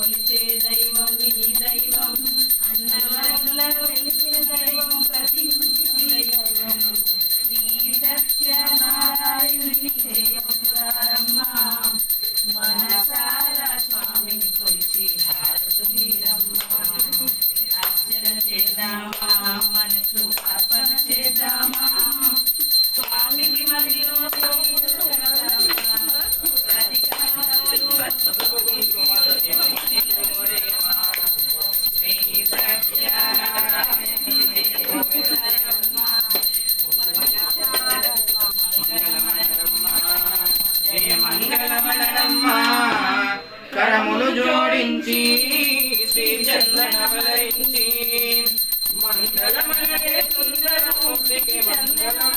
பொய்த்தே தெய்வம் விதி தெய்வம் కరములు జోడించి శ్రీ చంద్రనవలరించి మంగళమనరే సుందరమూర్తికి మంగళమ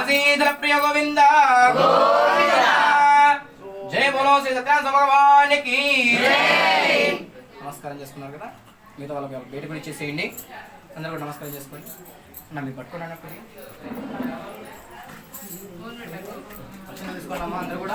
శ్రీధర ప్రియ గోవింద. జయ బోలో శ్రీ సత్యనారాయణ భగవాన్కి నమస్కారం చేసుకున్నారు కదా? మిగతా వాళ్ళకి బయట కూడా ఇచ్చేసేయండి. అందరూ కూడా నమస్కారం చేసుకోండి. నా మీరు వచ్చిన తీసుకోండమ్మా అందరూ కూడా?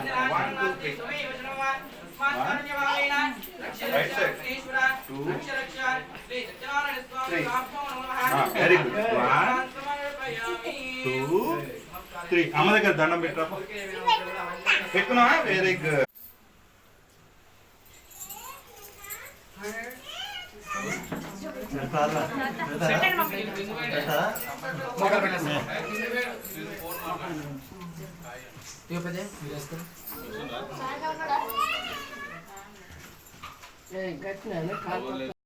కుడి వైపు నుంచి మూడు తిరగండి. ఇక్కడ సైడ్ మూడు చుట్టూ తిరగండి right side two very good one two three అమ్మ దగ్గర దండం పెట్టరా పెట్టుకున్నా వెరీ గుడ్ పెడతారా? Ey, gitme, ne kalk.